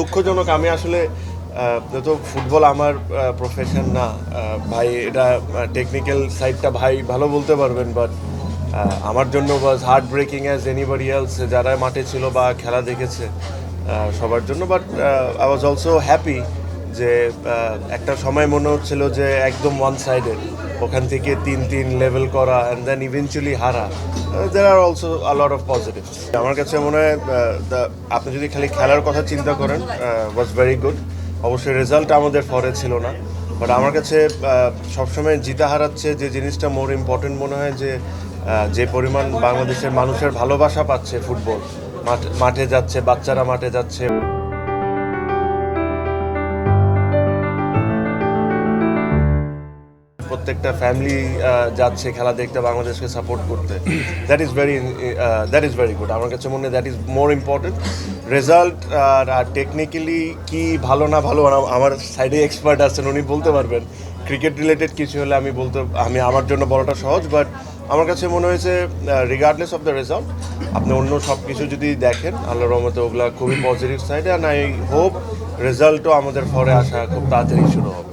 দুঃখজনক, আমি আসলে তো ফুটবল আমার প্রফেশন না ভাই, এটা টেকনিক্যাল সাইডটা ভাই ভালো বলতে পারবেন বাট আমার জন্য was heartbreaking as anybody else যারা মাঠে ছিল বা খেলা দেখেছে সবার জন্য but I was also happy যে একটা সময় মনে হচ্ছিল যে একদম ওয়ান সাইডেড ওখান থেকে তিন তিন লেভেল করা অ্যান্ড দেন ইভেনচুয়ালি হারা। দের আর also a lot of positive আমার কাছে মনে হয় আপনি যদি খালি খেলার কথা চিন্তা করেন ওয়াজ ভেরি গুড অবশ্যই রেজাল্ট আমাদের ফরে ছিল না। বাট আমার কাছে সবসময় জিতা হারাচ্ছে যে জিনিসটা মোর ইম্পর্টেন্ট মনে হয় যে যে পরিমাণ বাংলাদেশের মানুষের ভালোবাসা পাচ্ছে ফুটবল মাঠে যাচ্ছে, বাচ্চারা মাঠে যাচ্ছে। প্রত্যেকটা ফ্যামিলি যাচ্ছে খেলা দেখতে, বাংলাদেশকে সাপোর্ট করতে। That is very that is very good আমার কাছে মনে হয় that is more important result R technically কি ভালো না ভালো আম- আমার সাইডে এক্সপার্ট আছেন, উনি বলতে পারবেন। ক্রিকেট রিলেটেড কিছু হলে আমি বলতে, আমি আমার জন্য বলাটা সহজ বাট আমার কাছে মনে হয়েছে রিগার্ডলেস অফ দ্য রেজাল্ট আপনি অন্য সব কিছু যদি দেখেন, আল্লাহ রহমতে ওগুলা খুবই পজিটিভ সাইডে অ্যান্ড আই হোপ রেজাল্টও আমাদের ফরে আসা খুব তাড়াতাড়ি শুরু হবে।